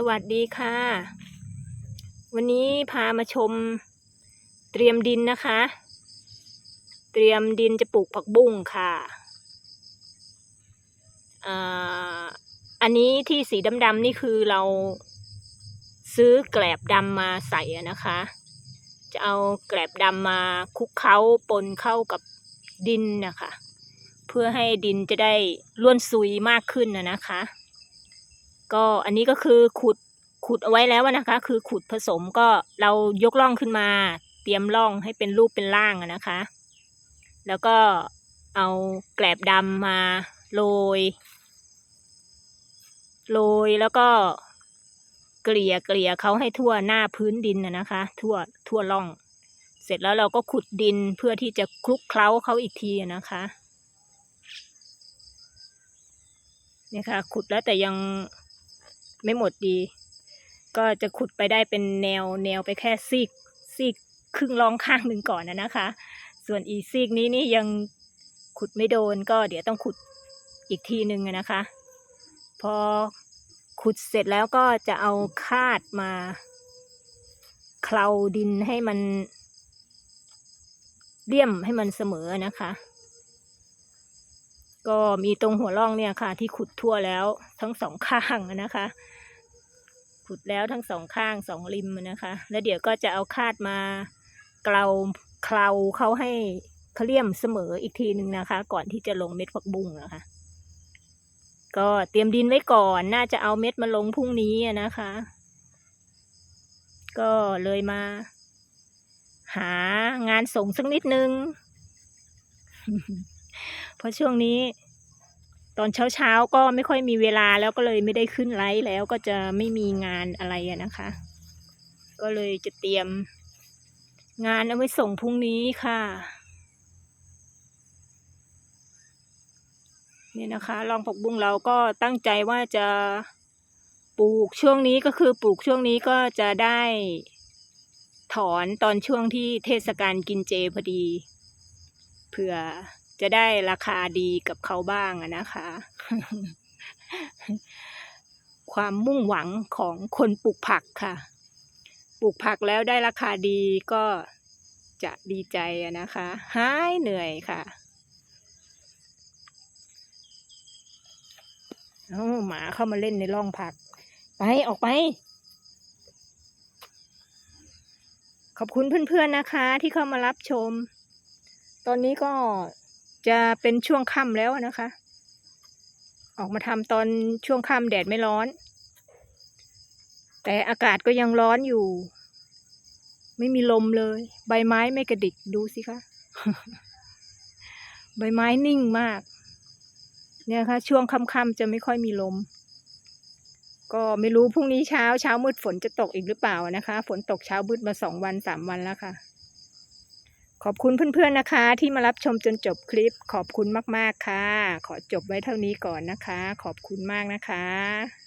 สวัสดีค่ะ วันนี้พามาชม เตรียมดินนะคะ เตรียมดินจะปลูกผักบุ้งค่ะอ่าอันนี้ที่สีดำๆนี่คือเราซื้อแกลบดำมาใส่นะคะ จะเอาแกลบดำมาคลุกเคล้าปนเข้ากับดินนะคะ เพื่อให้ดินจะได้ร่วนซุยมากขึ้นนะนะคะ ก็อันนี้ก็คือขุดขุดเอาไว้แล้วนะคะ คือขุดผสมก็เรายกร่องขึ้นมา เตรียมร่องให้เป็นรูปเป็นร่างนะคะ แล้วก็เอาแกลบดำมาโรยโรยแล้วก็เกลี่ยเกลี่ยเขาให้ทั่วหน้าพื้นดินนะคะ ทั่วทั่วร่อง เสร็จแล้วเราก็ขุดดินเพื่อที่จะคลุกเคล้าเขาอีกทีนะคะเนี่ยค่ะขุดแล้วแต่ยัง ไม่หมดดี ก็จะขุดไปได้เป็นแนวแนวไปแค่ซีกซีกครึ่งรองข้างหนึ่งก่อนนะนะคะ ส่วนอีซีกนี้นี่ยังขุดไม่โดนก็เดี๋ยวต้องขุดอีกทีหนึ่งนะคะ พอขุดเสร็จแล้วก็จะเอาคาดมาเคลาดินให้มันเลี่ยมให้มันเสมอนะคะ ก็มีตรงหัวร่องเนี่ยค่ะ ที่ขุดทั่วแล้วทั้งสองข้างนะคะ ขุดแล้วทั้งสองข้างสองริมนะคะ แล้วเดี๋ยวก็จะเอาคาดมาเกลาเคลาเขาให้เขาเลี่ยมเสมออีกทีหนึ่งนะคะ ก่อนที่จะลงเม็ดผักบุ้งนะคะ ก็เตรียมดินไว้ก่อนน่าจะเอาเม็ดมาลงพรุ่งนี้นะคะ ก็เลยมา หางานส่งสักนิดนึง เพราะช่วงนี้ ตอนเช้าๆก็ไม่ค่อยมีเวลาแล้วก็เลยไม่ได้ขึ้นไลฟ์แล้วก็จะไม่มีงานอะไรนะคะ ก็เลยจะเตรียม งานเอาไว้ส่งพรุ่งนี้ค่ะนี่นะคะลองผักบุ้งเราก็ตั้งใจว่าจะปลูกช่วงนี้ก็คือปลูกช่วงนี้ก็จะได้ถอนตอนช่วงที่เทศกาลกินเจพอดี เผื่อ จะได้ราคาดีกับเขาบ้างนะคะ ความมุ่งหวังของคนปลูกผักค่ะ ปลูกผักแล้วได้ราคาดีก็จะดีใจนะคะ หายเหนื่อยค่ะเอ้หมาเข้ามาเล่นในร่องผัก ไปออกไป ขอบคุณเพื่อนๆนะคะที่เข้ามารับชม ตอนนี้ก็ จะเป็นช่วงค่ำแล้วนะคะ ออกมาทำตอนช่วงค่ำแดดไม่ร้อน แต่อากาศก็ยังร้อนอยู่ ไม่มีลมเลย ใบไม้ไม่กระดิกดูสิคะ ใบไม้นิ่งมาก เนี่ยค่ะช่วงค่ำๆจะไม่ค่อยมีลม ก็ไม่รู้พรุ่งนี้เช้าเช้ามืดฝนจะตกอีกหรือเปล่านะคะ ฝนตกเช้ามืดมาสองวันสามวันแล้วค่ะ ขอบคุณเพื่อนๆนะคะ ที่มารับชมจนจบคลิป ขอบคุณมากๆค่ะ ขอจบไว้เท่านี้ก่อนนะคะ ขอบคุณมากนะคะ